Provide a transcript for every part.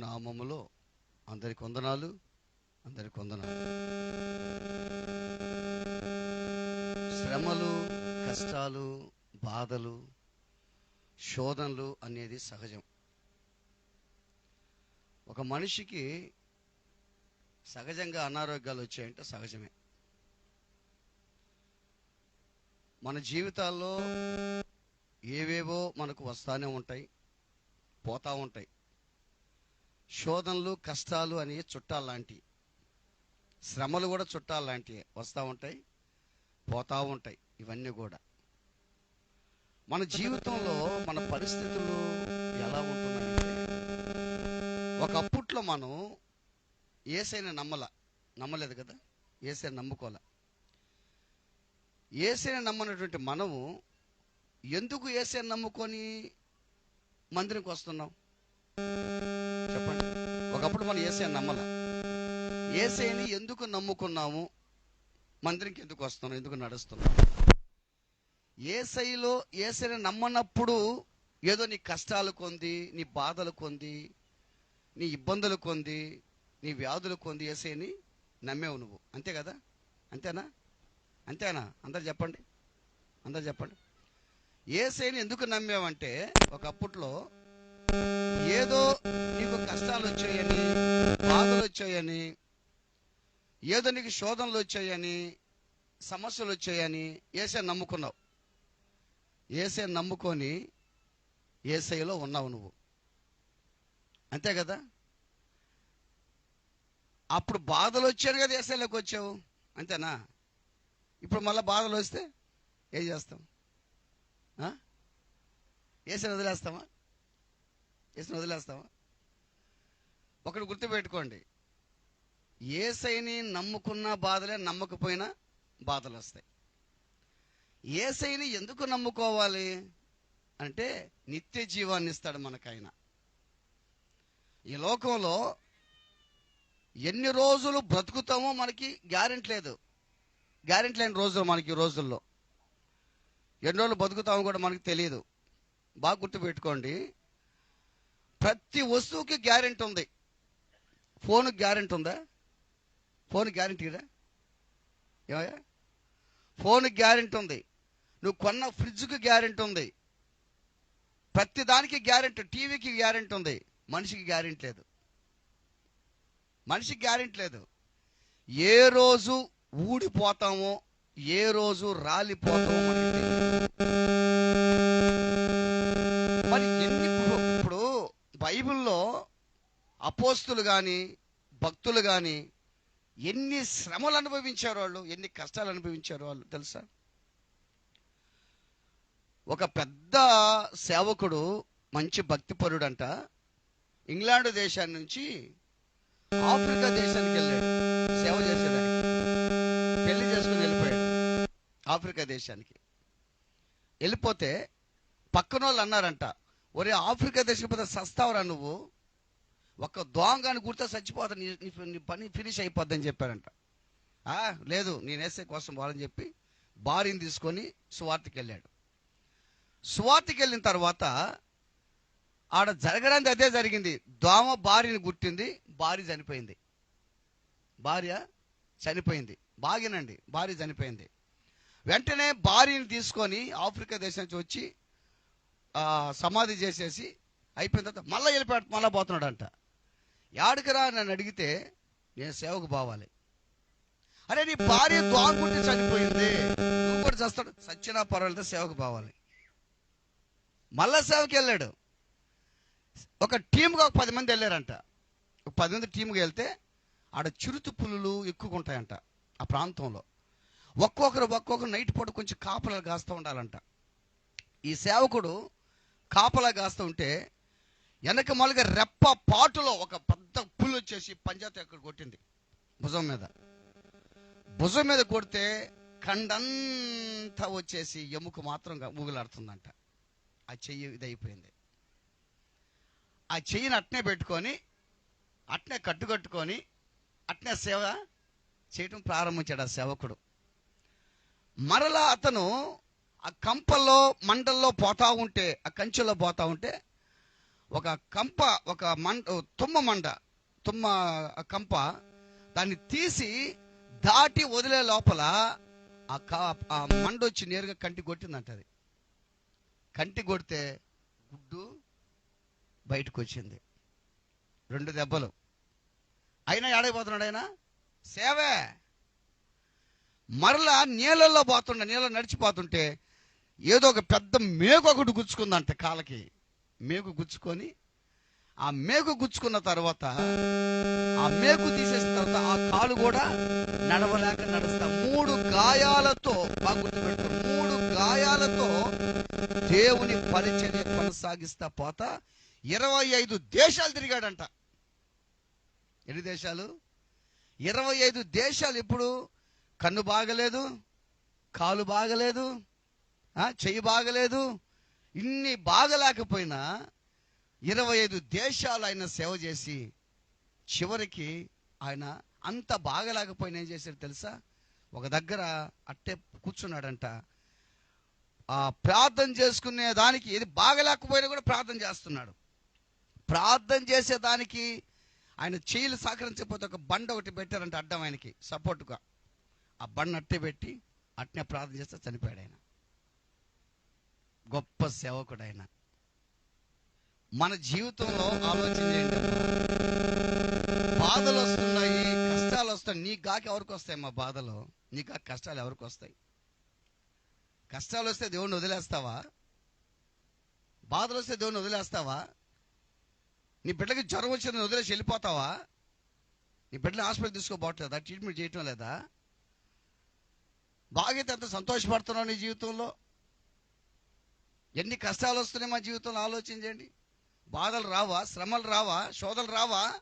నామములో అందరికి వందనాలు అందరికి వందనాలు. శ్రమలు కష్టాలు బాధలు శోధనలు అనేది సహజం. ఒక మనిషికి సహజంగా అనారోగ్యాలు వచ్చాయంటే సహజమే. మన జీవితాల్లో ఏవేవో మనకు వస్తానే ఉంటాయి పోతా ఉంటాయి. శోధనలు కష్టాలు అనేవి చుట్టాలు లాంటివి శ్రమలు కూడా చుట్టాలు లాంటివి వస్తూ ఉంటాయి పోతూ ఉంటాయి ఇవన్నీ కూడా. మన జీవితంలో మన పరిస్థితులు ఎలా ఉంటున్నాయంటే ఒకప్పట్లో మనం ఏసైన నమ్మల నమ్మలేదు కదా? ఏసైన నమ్ముకోలే. ఏసైన నమ్మనటువంటి మనము ఎందుకు ఏసైన నమ్ముకొని మందిరికి వస్తున్నాం చెప్పండి. ఒకప్పుడు మనం ఏసే నమ్మల. ఏసేని ఎందుకు నమ్ముకున్నాము? మందిరికి ఎందుకు వస్తున్నాం? ఎందుకు నడుస్తున్నాం? ఏసైలో ఏసైని నమ్మనప్పుడు ఏదో నీ కష్టాలు కొంది నీ బాధలు కొంది నీ ఇబ్బందులు కొంది నీ వ్యాధులు కొంది ఏసైని నమ్మేవు నువ్వు. అంతే కదా? అంతేనా? అంతేనా? అందరు చెప్పండి. అందరు చెప్పండి. ఏసైని ఎందుకు నమ్మేవంటే ఒకప్పట్లో ఏదో నీకు కష్టాలు వచ్చాయని బాధలు వచ్చాయని ఏదో నీకు శోధనలు వచ్చాయని సమస్యలు వచ్చాయని ఏసే నమ్ముకున్నావు. ఏసే నమ్ముకొని ఏసైలో ఉన్నావు నువ్వు. అంతే కదా? అప్పుడు బాధలు వచ్చారు కదా ఏసైలోకి వచ్చావు. అంతేనా? ఇప్పుడు మళ్ళీ బాధలు వస్తే ఏం చేస్తాం? ఏసై వదిలేస్తామా? ఏసుని వదిలేస్తావా? ఒకటి గుర్తుపెట్టుకోండి. ఏసైని నమ్ముకున్న బాధలే నమ్మకపోయినా బాధలు వస్తాయి ఏసైని ఎందుకు నమ్ముకోవాలి? అంటే నిత్య జీవాన్ని ఇస్తాడు మనకు ఆయన ఈ లోకంలో ఎన్ని రోజులు బ్రతుకుతామో మనకి గ్యారెంటీ లేదు. గ్యారెంటీ లేని రోజులు మనకి ఈ రోజుల్లో. ఎన్ని రోజులు బతుకుతామో కూడా మనకి తెలియదు బాగా గుర్తుపెట్టుకోండి. ప్రతి వస్తువుకి గ్యారెంటీ ఉంది. ఫోన్కి గ్యారెంటీ ఉందా? ఫోన్ గ్యారెంటీరా ఏమయ్యా? ఫోన్కి గ్యారెంటీ ఉంది. నువ్వు కొన్న ఫ్రిడ్జ్కి గ్యారెంటీ ఉంది. ప్రతి దానికి గ్యారెంటీ టీవీకి గ్యారెంటీ ఉంది. మనిషికి గ్యారెంటీ లేదు. మనిషికి గ్యారెంటీ లేదు. ఏ రోజు ఊడిపోతామో ఏ రోజు రాలిపోతామో మనకి తెలియదు. అపోస్తులు కానీ భక్తులు కానీ ఎన్ని శ్రమలు అనుభవించారు వాళ్ళు ఎన్ని కష్టాలు అనుభవించారు వాళ్ళు తెలుసా? ఒక పెద్ద సేవకుడు మంచి భక్తిపరుడంట. ఇంగ్లాండ్ దేశాన్ని నుంచి ఆఫ్రికా దేశానికి వెళ్ళాడు. సేవ చేసేదానికి. పెళ్ళి చేసుకుని వెళ్ళిపోయాడు. ఆఫ్రికా దేశానికి. వెళ్ళిపోతే పక్కన వాళ్ళు అన్నారంట ఒరే ఆఫ్రికా దేశం పోతే సస్తావరా నువ్వు. ఒక్క దొంగని గుర్తా చచ్చిపోతా నీ నీ- నీ పని ఫినిష్ అయిపోద్దని చెప్పారంట లేదు నేను వేసే కోసం వాళ్ళని చెప్పి భార్యని తీసుకొని సువార్తకి వెళ్ళాడు. సువార్తకి వెళ్ళిన తర్వాత ఆడ జరగడానికి అదే జరిగింది. దోమ భార్యని గుట్టింది భార్య చనిపోయింది. భార్య చనిపోయింది. బాగినండి భార్య చనిపోయింది. వెంటనే భార్యని తీసుకొని ఆఫ్రికా దేశం నుంచి వచ్చి సమాధి చేసేసి అయిపోయిన తర్వాత మళ్ళీ వెళ్ళిపోయాడు మళ్ళీ పోతున్నాడంట. యాడికరా నన్ను అడిగితే నేను సేవకు పోవాలి అరే నీ భార్య దోంగుంటే చనిపోయింది. నువ్వు కూడా చేస్తాడు. సచ్చినా పర్వాలేదు సేవకు పోవాలి మళ్ళా సేవకి వెళ్ళాడు. ఒక టీంగా ఒక పది మంది వెళ్ళారంట. ఒక పది మంది టీంకి వెళ్తే ఆడ చిరుత పులులు ఎక్కువగా ఉంటాయంట ఆ ప్రాంతంలో. ఒక్కొక్కరు ఒక్కొక్కరు నైట్ పూట కొంచెం కాపలా కాస్తూ ఉండాలంట. ఈ సేవకుడు కాపలా కాస్తూ ఉంటే వెనక మొలగా రెప్ప పాటులో ఒక పెద్ద పుల్లు వచ్చేసి పంజాబ్ అక్కడ కొట్టింది? భుజం మీద. భుజం మీద కొడితే కండంతా వచ్చేసి ఎముక మాత్రం ఊగులాడుతుందంట. ఆ చెయ్యి ఇది అయిపోయింది ఆ చెయ్యిని అట్నే పెట్టుకొని అట్నే కట్టుకట్టుకొని అట్నే సేవ చేయటం ప్రారంభించాడు ఆ సేవకుడు. మరలా అతను ఆ కంపల్లో మండల్లో పోతా ఉంటే ఆ కంచెలో పోతా ఉంటే ఒక కంప ఒక మంట తుమ్మ మండ తుమ్మ కంప దాన్ని తీసి దాటి వదిలే లోపల ఆ కా ఆ మండ వచ్చి నేరుగా కంటి కొట్టిందంట అది. కంటి కొడితే గుడ్డు బయటకు వచ్చింది. రెండు దెబ్బలు. అయినా ఏడైపోతున్నాడు ఆయన? సేవే. మరలా నీళ్ళల్లో పోతుండే నీళ్ళ నడిచిపోతుంటే ఏదో ఒక పెద్ద మేక ఒకటి గుచ్చుకుందంట కాలకి మేకు గుచ్చుకొని ఆ మేకు గుచ్చుకున్న తర్వాత ఆ మేకు తీసేసిన తర్వాత ఆ కాలు కూడా నడవలేక నడుస్తా. మూడు గాయాలతో బాగా గుర్తుపెట్టుకో మూడు గాయాలతో దేవుని పరిచర్య కొనసాగిస్తా పోతా. ఇరవై ఐదు దేశాలు తిరిగాడంట. ఎన్ని దేశాలు? ఇరవై ఐదు దేశాలు ఇప్పుడు కన్ను బాగలేదు కాలు బాగలేదు ఆ, చెయ్యి బాగలేదు ఇన్ని బాగలేకపోయినా ఇరవై ఐదు దేశాలు ఆయన సేవ చేసి చివరికి ఆయన అంత బాగలేకపోయినా ఏం చేశాడు తెలుసా? ఒక దగ్గర అట్టే కూర్చున్నాడంట. ఆ ప్రార్థన చేసుకునే దానికి ఏది బాగలేకపోయినా కూడా ప్రార్థన చేస్తున్నాడు. ప్రార్థన చేసేదానికి ఆయన చేయిలు సహకరించకపోతే ఒక బండ ఒకటి పెట్టారంట అడ్డం ఆయనకి సపోర్టుగా ఆ బండ అట్టే పెట్టి అట్నే ప్రార్థన చేస్తే చనిపోయాడు ఆయన. గొప్ప సేవకుడు ఆయన మన జీవితంలో ఆలోచన బాధలు వస్తున్నాయి కష్టాలు వస్తాయి. నీ గాకి ఎవరికి వస్తాయి మా బాధలు? నీ గాకి కష్టాలు ఎవరికి వస్తాయి? కష్టాలు వస్తే దేవుణ్ణి వదిలేస్తావా? బాధలు వస్తే దేవుణ్ణి వదిలేస్తావా? నీ బిడ్డకి జ్వరం వచ్చింది వదిలేసి వెళ్ళిపోతావా? నీ బిడ్డని హాస్పిటల్ తీసుకోబోట్లేదా ట్రీట్మెంట్ చేయటం లేదా? బాగైతే ఎంత సంతోషపడుతున్నావు నీ జీవితంలో? ఎన్ని కష్టాలు వస్తున్నాయి మా జీవితంలో ఆలోచించండి. బాధలు రావా? శ్రమలు రావా? శోధలు రావా?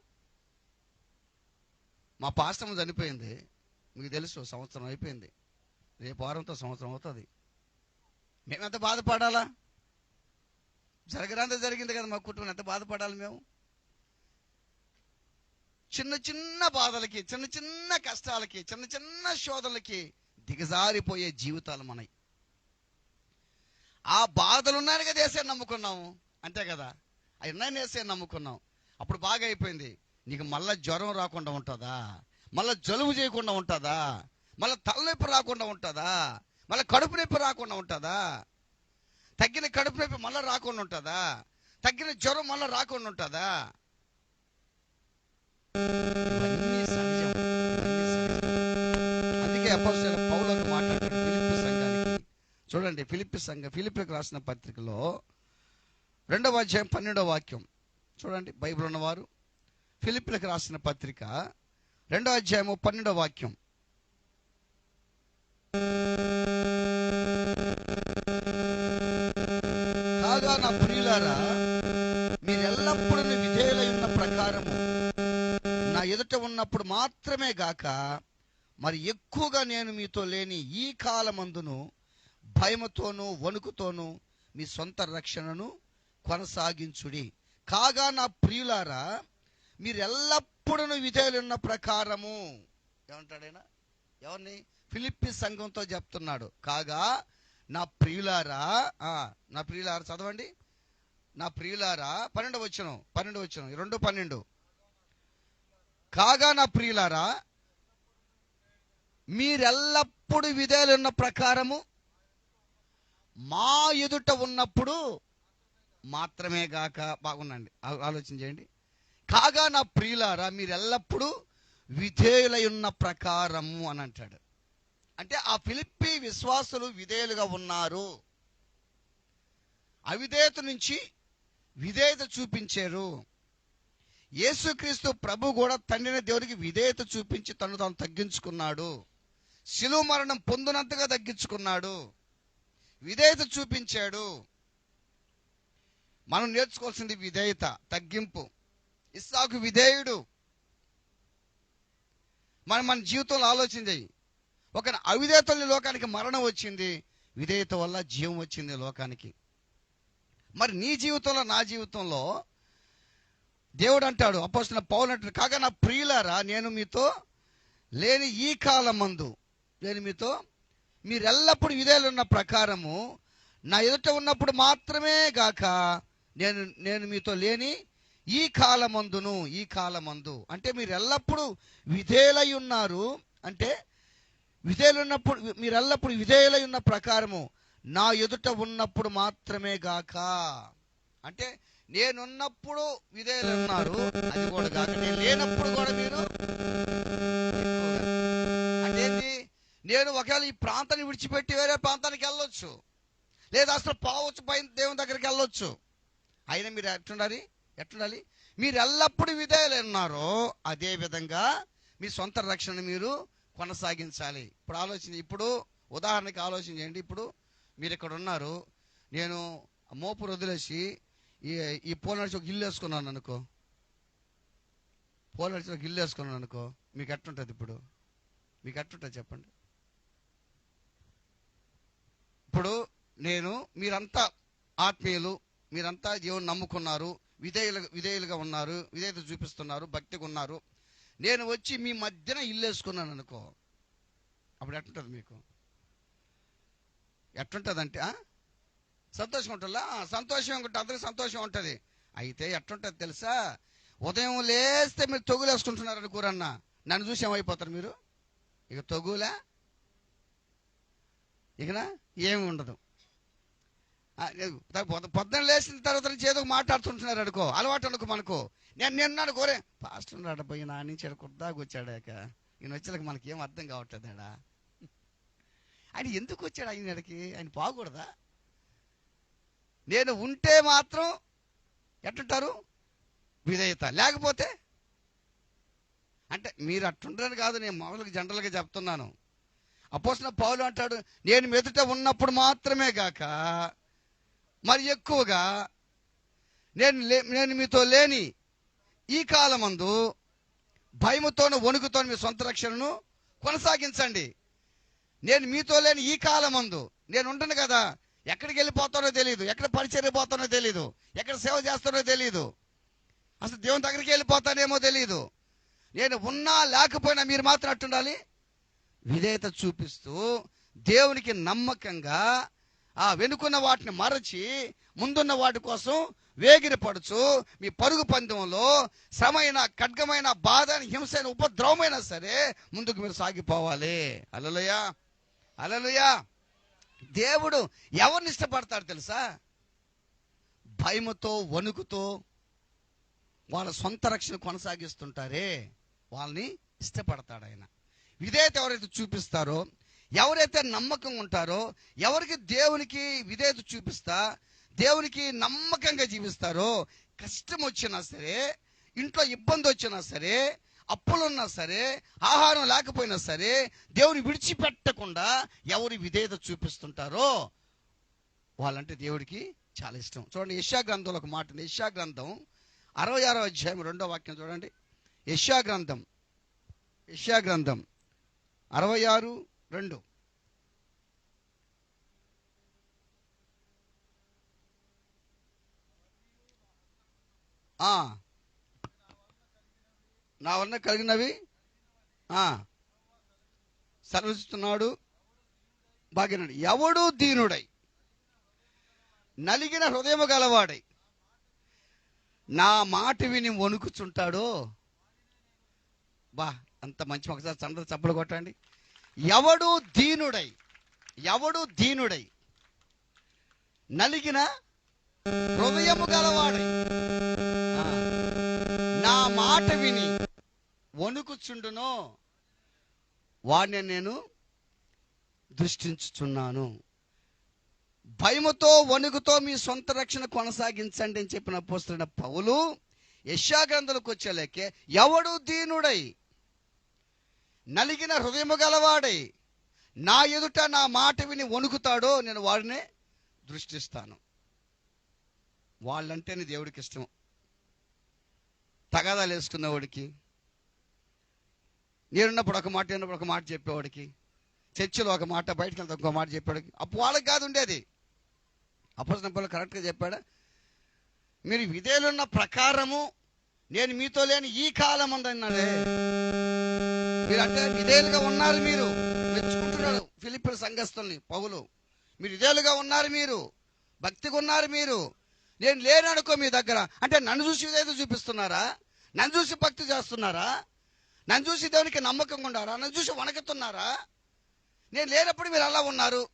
మా పాస్టమ్ చనిపోయింది. మీకు తెలుసు సంవత్సరం అయిపోయింది. రేపు వారంతో సంవత్సరం అవుతుంది. మేమెంత బాధపడాలా? జరగరాంత జరిగింది కదా మా కుటుంబం. ఎంత బాధపడాలి మేము? చిన్న చిన్న బాధలకి చిన్న చిన్న కష్టాలకి చిన్న చిన్న శోధనలకి దిగజారిపోయే జీవితాలు మనవి ఆ బాధలు ఉన్నాయని కదా వేసే నమ్ముకున్నాము. అంతే కదా? అవి ఉన్నాయని వేసే నమ్ముకున్నాం. అప్పుడు బాగా అయిపోయింది. నీకు మళ్ళా జ్వరం రాకుండా ఉంటుందా? మళ్ళా జలుబు చేయకుండా ఉంటుందా? మళ్ళీ తలనొప్పి రాకుండా ఉంటుందా? మళ్ళీ కడుపు నొప్పి రాకుండా ఉంటుందా? తగ్గిన కడుపు నొప్పి మళ్ళీ రాకుండా ఉంటుందా? తగ్గిన జ్వరం మళ్ళీ రాకుండా ఉంటుందా? చూడండి ఫిలిపి సంఘ ఫిలిపికి రాసిన పత్రికలో రెండవ అధ్యాయం పన్నెండవ వాక్యం. చూడండి బైబిల్ ఉన్నవారు ఫిలిపిలకు రాసిన పత్రిక రెండవ అధ్యాయము పన్నెండవ వాక్యం. కాగా నా ప్రియులారా మీరు ఎల్లప్పుడూ విధేయులై ఉన్న ప్రకారము నా ఎదుట ఉన్నప్పుడు మాత్రమే గాక మరి ఎక్కువగా నేను మీతో లేని ఈ కాలమందును భయముతోనూ వణుకుతోనూ మీ సొంత రక్షణను కొనసాగించుడి. కాగా నా ప్రియులారా మీరు ఎల్లప్పుడూ విధేయులున్న ప్రకారము. ఏమంటాడైనా ఎవరిని? ఫిలిప్పి సంఘంతో చెప్తున్నాడు. కాగా నా ప్రియులారా నా ప్రియులారా చదవండి. నా ప్రియులారా పన్నెండు వచ్చును పన్నెండు వచ్చును రెండు పన్నెండు. కాగా నా ప్రియులారా మీరెల్లప్పుడు విధేయులున్న ప్రకారము మా ఎదుట ఉన్నప్పుడు మాత్రమే గాక బాగుండండి ఆలోచన చేయండి. కాగా నా ప్రియులారా మీరు ఎల్లప్పుడూ విధేయులై ఉన్న ప్రకారము అని అంటాడు. అంటే ఆ ఫిలిప్పి విశ్వాసులు విధేయులుగా ఉన్నారు. అవిధేయత నుంచి విధేయత చూపించారు. యేసుక్రీస్తు ప్రభు కూడా తండ్రిని దేవుడికి విధేయత చూపించి తను తాను తగ్గించుకున్నాడు. శిలువ మరణం పొందినంతగా తగ్గించుకున్నాడు. విధేయత చూపించాడు. మనం నేర్చుకోవాల్సింది విధేయత తగ్గింపు. ఇస్సాకు విధేయుడు. మనం మన జీవితంలో ఆలోచింది ఒక అవిధేయతల లోకానికి మరణం వచ్చింది. విధేయత వల్ల జీవం వచ్చింది లోకానికి. మరి నీ జీవితంలో నా జీవితంలో దేవుడు అంటాడు అపోసిన పౌలు అంటాడు కాగా నా ప్రియులారా నేను మీతో లేని ఈ కాలం మందు నేను మీతో మీరు ఎల్లప్పుడూ విధేయులు ఉన్న ప్రకారము నా ఎదుట ఉన్నప్పుడు మాత్రమే గాక నేను నేను మీతో లేని ఈ కాలమందును ఈ కాలమందు. అంటే మీరు ఎల్లప్పుడూ విధేయులై ఉన్నారు అంటే విధేయులున్నప్పుడు మీరు ఎల్లప్పుడు విధేయులై ఉన్న ప్రకారము నా ఎదుట ఉన్నప్పుడు మాత్రమే గాక. అంటే నేనున్నప్పుడు విధేయులు ఉన్నారు అది కూడా కాక నేను లేనప్పుడు కూడా మీరు నేను ఒకవేళ ఈ ప్రాంతాన్ని విడిచిపెట్టి వేరే ప్రాంతానికి వెళ్ళొచ్చు. లేదా అసలు పోవచ్చు పైన దేవుని దగ్గరికి వెళ్ళొచ్చు. అయినా మీరు ఎట్టుండాలి ఎట్టుండాలి మీరు ఎల్లప్పుడూ విధేయులు ఉన్నారో అదే విధంగా మీ సొంత రక్షణ మీరు కొనసాగించాలి. ఇప్పుడు ఆలోచన ఇప్పుడు ఉదాహరణకి ఆలోచన చేయండి. ఇప్పుడు మీరు ఇక్కడ ఉన్నారు. నేను మోపురు వదిలేసి ఈ ఈ పూల నడిచి ఒక ఇల్లు వేసుకున్నాను అనుకో. పూల నడిచి ఒక ఇల్లు వేసుకున్నాను అనుకో. మీకు ఎట్టుంటుంది ఇప్పుడు? మీకు ఎట్టుంటుంది చెప్పండి. ఇప్పుడు నేను మీరంతా ఆత్మీయులు మీరంతా దేవుని నమ్ముకున్నారు విధేయులు విధేయులుగా ఉన్నారు విధేయత చూపిస్తున్నారు భక్తిగా ఉన్నారు. నేను వచ్చి మీ మధ్యన ఇల్లు వేసుకున్నాను అనుకో. అప్పుడు ఎట్టుంటుంది మీకు? ఎట్టుంటుందంటే సంతోషం ఉంటుందా? సంతోషం ఉంటుంది అందరికి సంతోషం ఉంటుంది. అయితే ఎట్టుంటుంది తెలుసా? ఉదయం లేస్తే మీరు తొగులు వేసుకుంటున్నారు అనుకోరన్న నన్ను చూసి ఏమైపోతారు మీరు? ఇక తొగులా? ఇక్కడ ఏమి ఉండదు. పొద్దున పొద్దు- లేచిన తర్వాత నుంచి ఏదో మాట్లాడుతుంటున్నారు అనుకో అలవాటు అనుకో మనకు. నేను నిన్నాడు కోరే పాస్టర్ రాడ పోయి నా నుంచి కుర్దాకు వచ్చాడాక ఈయన వచ్చాక మనకి ఏం అర్థం కావట్లేదు ఆడ. ఆయన ఎందుకు వచ్చాడు ఆయన ఎడకి ఆయన బాగూడదా? నేను ఉంటే మాత్రం ఎట్టుంటారు? విధేయత. లేకపోతే? అంటే మీరు అట్టుంటారని కాదు నేను మామూలుగా జనరల్గా చెప్తున్నాను. అపోసిన పౌలు అంటాడు నేను మెదుట ఉన్నప్పుడు మాత్రమే గాక మరి ఎక్కువగా నేను లే నేను మీతో లేని ఈ కాలమందు భయముతోను వణుకుతోను మీ సొంత రక్షణను కొనసాగించండి. నేను మీతో లేని ఈ కాలమందు నేను ఉండను కదా ఎక్కడికి వెళ్ళిపోతానో తెలియదు ఎక్కడ పరిచర్యపోతానో తెలియదు ఎక్కడ సేవ చేస్తానో తెలియదు అసలు దేవుని దగ్గరికి వెళ్ళిపోతానేమో తెలియదు నేను ఉన్నా లేకపోయినా మీరు మాత్రం అట్టుండాలి విధేయత చూపిస్తూ దేవునికి నమ్మకంగా ఆ వెనుకున్న వాటిని మరచి ముందున్న వాటి కోసం వేగిరపడుచు మీ పరుగు పందెంలో శ్రమైన ఖడ్గమైన బాధ హింసైన ఉపద్రవమైనా సరే ముందుకు మీరు సాగిపోవాలి. అలలుయా అలలుయా దేవుడు ఎవరిని ఇష్టపడతాడు తెలుసా? భయముతో వణుకుతో వాళ్ళ సొంత రక్షణ కొనసాగిస్తుంటారే. వాళ్ళని ఇష్టపడతాడు ఆయన. విధేయత ఎవరైతే చూపిస్తారో ఎవరైతే నమ్మకం ఉంటారో ఎవరికి దేవునికి విధేయత చూపిస్తా దేవునికి నమ్మకంగా జీవిస్తారో కష్టం వచ్చినా సరే ఇంట్లో ఇబ్బంది వచ్చినా సరే అప్పులున్నా సరే ఆహారం లేకపోయినా సరే దేవుని విడిచిపెట్టకుండా ఎవరి విధేయత చూపిస్తుంటారో వాళ్ళంటే దేవుడికి చాలా ఇష్టం. చూడండి యశా గ్రంథంలో ఒక మాట ఉంది. యశా గ్రంథం అరవై ఆరో అధ్యాయం రెండో వాక్యం చూడండి. యశా గ్రంథం. యశా గ్రంథం. అరవై ఆరు రెండు. నా వలన కలిగినవి? ఆ. సర్విస్తున్నాడు బాగినాడు ఎవడు దీనుడై నలిగిన హృదయము గలవాడై నా మాట విని వణుకుచుంటాడో? బా అంత మంచి ఒకసారి చంద్ర చప్పలు కొట్టండి. ఎవడు దీనుడై ఎవడు దీనుడై నలిగిన హృదయము గలవాడై నా మాట విని వణుకుచుండునో వాడిని నేను దృష్టించుచున్నాను. భయముతో వణుకుతో మీ సొంత రక్షణ కొనసాగించండి అని చెప్పిన పోస్తున్న పౌలు యశాగ్రంథులకు వచ్చేలేకే ఎవడు దీనుడై నలిగిన హృదయము గలవాడై నా ఎదుట నా మాట విని వణుకుతాడో నేను వాడినే దృష్టిస్తాను. వాళ్ళంటేనే దేవుడికి ఇష్టం. తగాదాలు వేసుకున్నవాడికి నేనున్నప్పుడు ఒక మాట ఉన్నప్పుడు ఒక మాట చెప్పేవాడికి చర్చిలో ఒక మాట బయటకు వెళ్తే ఒక మాట చెప్పాడు అప్పుడు వాళ్ళకి కాదు ఉండేది. అప్పుడు కరెక్ట్గా చెప్పాడా? మీరు విధేయులున్న ప్రకారము నేను మీతో లేని ఈ కాలం అన్నాడే మీరు అంటే విధేయులుగా ఉన్నారు మీరు. మెచ్చుకుంటున్నాడు ఫిలిపిన్ సంఘస్థుల్ని పౌలు. మీరు విధేయులుగా ఉన్నారు మీరు. భక్తిగా ఉన్నారు మీరు. నేను లేననుకో మీ దగ్గర. అంటే నన్ను చూసి ఇదేదో చూపిస్తున్నారా? నన్ను చూసి భక్తి చేస్తున్నారా? నన్ను చూసి దేవునికి నమ్మకంగా ఉండారా? నన్ను చూసి వణకుతున్నారా? నేను లేనప్పుడు మీరు అలా ఉన్నారు.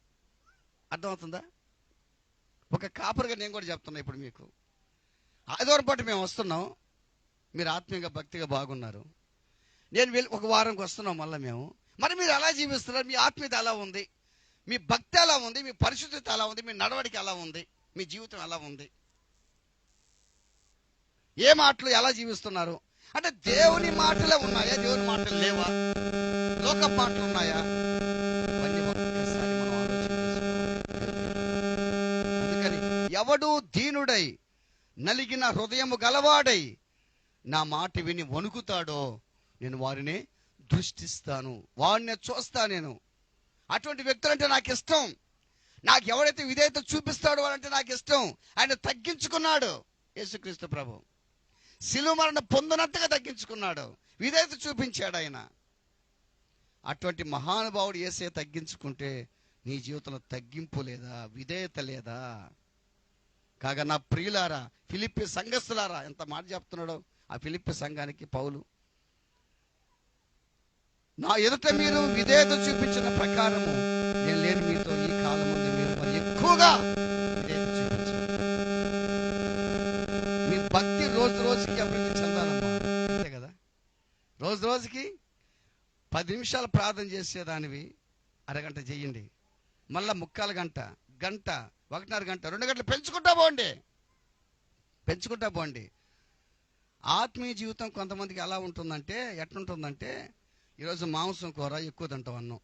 అర్థమవుతుందా? ఒక కాపరిగా నేను కూడా చెప్తున్నా ఇప్పుడు మీకు. ఆదివారం పాటు మేము వస్తున్నాం. మీరు ఆత్మీయంగా భక్తిగా బాగున్నారు. నేను వెళ్ళి ఒక వారంకి వస్తున్నాం మళ్ళీ మేము. మరి మీరు ఎలా జీవిస్తున్నారు? మీ ఆత్మీయత ఎలా ఉంది? మీ భక్తి ఎలా ఉంది? మీ పరిశుద్ధత ఎలా ఉంది? మీ నడవడిక ఎలా ఉంది? మీ జీవితం ఎలా ఉంది? ఏ మాటలు ఎలా జీవిస్తున్నారు? అంటే దేవుని మాటలే ఉన్నాయా? దేవుని మాటలు లేవా? లోక మాటలు ఉన్నాయా? ఇవన్నీ ఒక్కసారి మనం అందుకని ఎవడు దీనుడై నలిగిన హృదయము గలవాడై నా మాట విని వణుకుతాడో నేను వారిని దృష్టిస్తాను. వారిని చూస్తా నేను. అటువంటి వ్యక్తులు అంటే నాకు ఇష్టం. నాకు ఎవడైతే విధేయత చూపిస్తాడో వాడంటే నాకు ఇష్టం. ఆయన తగ్గించుకున్నాడు. యేసుక్రీస్తు ప్రభు. శిలువ మరణ పొందినంతగా తగ్గించుకున్నాడు. విధేయత చూపించాడు ఆయన. అటువంటి మహానుభావుడు ఏసే తగ్గించుకుంటే నీ జీవితంలో తగ్గింపు లేదా విధేయత లేదా? కాగా నా ప్రియులారా ఫిలిప్పి సంఘస్థులారా ఎంత మాట చెప్తున్నాడో ఆ ఫిలిప్పి సంఘానికి పౌలు నా ఎదుట మీరు విధేయత చూపించిన ప్రకారము నేను లేని మీతో ఈ కాలం ముందు మీరు మరి ఎక్కువగా విధేయత చూపించాలి మీ భక్తి రోజు రోజుకి అభివృద్ధి చెందాలమ్మా. అంతే కదా? రోజు రోజుకి పది నిమిషాలు ప్రార్థన చేసేదానివి అరగంట చెయ్యండి మళ్ళా ముక్కాలు గంట గంట ఒకటిన్నర గంట రెండు గంటలు పెంచుకుంటా పోండి. పెంచుకుంటా పోండి. ఆత్మీయ జీవితం కొంతమందికి ఎలా ఉంటుందంటే ఎట్లుంటుందంటే ఈరోజు మాంసం కూర ఎక్కువ తింటాం అన్నం.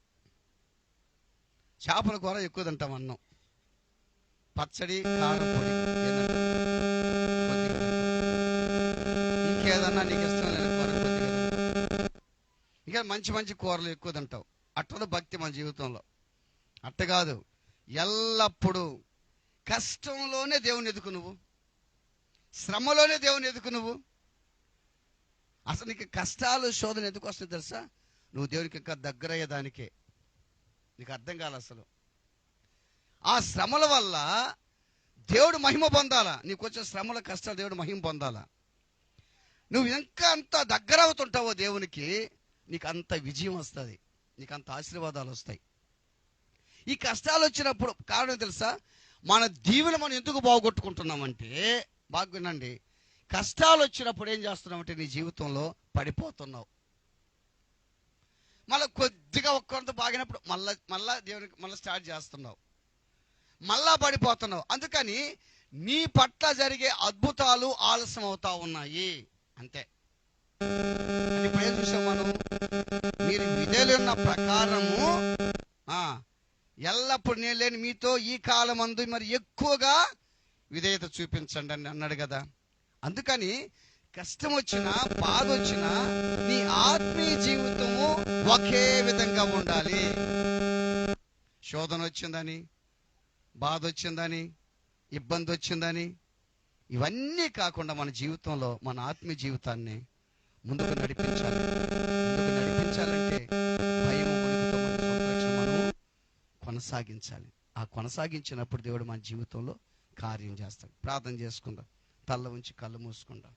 చేపల కూర ఎక్కువ తింటాం అన్నం. పచ్చడి కారం పొడి ఇంకేదన్నా నీకు ఇష్టం లేని కూర కొద్దిగా ఇంకా మంచి మంచి కూరలు ఎక్కువ తింటావు అట్టదు భక్తి మన జీవితంలో. అట్ట కాదు ఎల్లప్పుడూ కష్టంలోనే దేవుని ఎదుకు నువ్వు. శ్రమలోనే దేవుని ఎదుకు నువ్వు. అసలు నీకు కష్టాలు శోధన ఎందుకు వస్తుంది తెలుసా? నువ్వు దేవునికి ఇంకా దగ్గరయ్యేదానికే. నీకు అర్థం కాదు అసలు. ఆ శ్రమల వల్ల దేవుడు మహిమ పొందాలా? నీకు వచ్చే శ్రమల కష్టాలు దేవుడు మహిమ పొందాలా? నువ్వు ఇంకా అంత దగ్గర అవుతుంటావో దేవునికి నీకు అంత విజయం వస్తుంది. నీకు అంత ఆశీర్వాదాలు వస్తాయి. ఈ కష్టాలు వచ్చినప్పుడు కారణం తెలుసా? మన దీవెన మనం ఎందుకు బాగొట్టుకుంటున్నామంటే బాగా వినండి. కష్టాలు వచ్చినప్పుడు ఏం చేస్తున్నామంటే నీ జీవితంలో పడిపోతున్నావు. మళ్ళీ కొద్దిగా ఒక్కొంత బాగినప్పుడు మళ్ళా మళ్ళా దేవునికి మళ్ళీ స్టార్ట్ చేస్తున్నావు. మళ్ళా పడిపోతున్నావు. అందుకని నీ పట్ల జరిగే అద్భుతాలు ఆలస్యం అవుతా ఉన్నాయి. అంతే. అంటే చూసాం మనం? మీరు విధులున్న ప్రకారము ఎల్లప్పుడు నేను లేని మీతో ఈ కాలం అందు మరి ఎక్కువగా విధేయత చూపించండి అని అన్నాడు కదా. అందుకని కష్టం వచ్చినా బాధ వచ్చినా నీ ఆత్మీయ జీవితము ఒకే విధంగా ఉండాలి. శోధన వచ్చిందని బాధ వచ్చిందని ఇబ్బంది వచ్చిందని ఇవన్నీ కాకుండా మన జీవితంలో మన ఆత్మీయ జీవితాన్ని ముందుకు నడిపించాలి. ముందుకు నడిపించాలంటే భయం మన సంరక్షణ మనం కొనసాగించాలి. ఆ కొనసాగించినప్పుడు దేవుడు మన జీవితంలో కార్యం చేస్తాడు. ప్రార్థన చేసుకుందాం. తల్ల ఉంచి కళ్ళు మూసుకుందాం.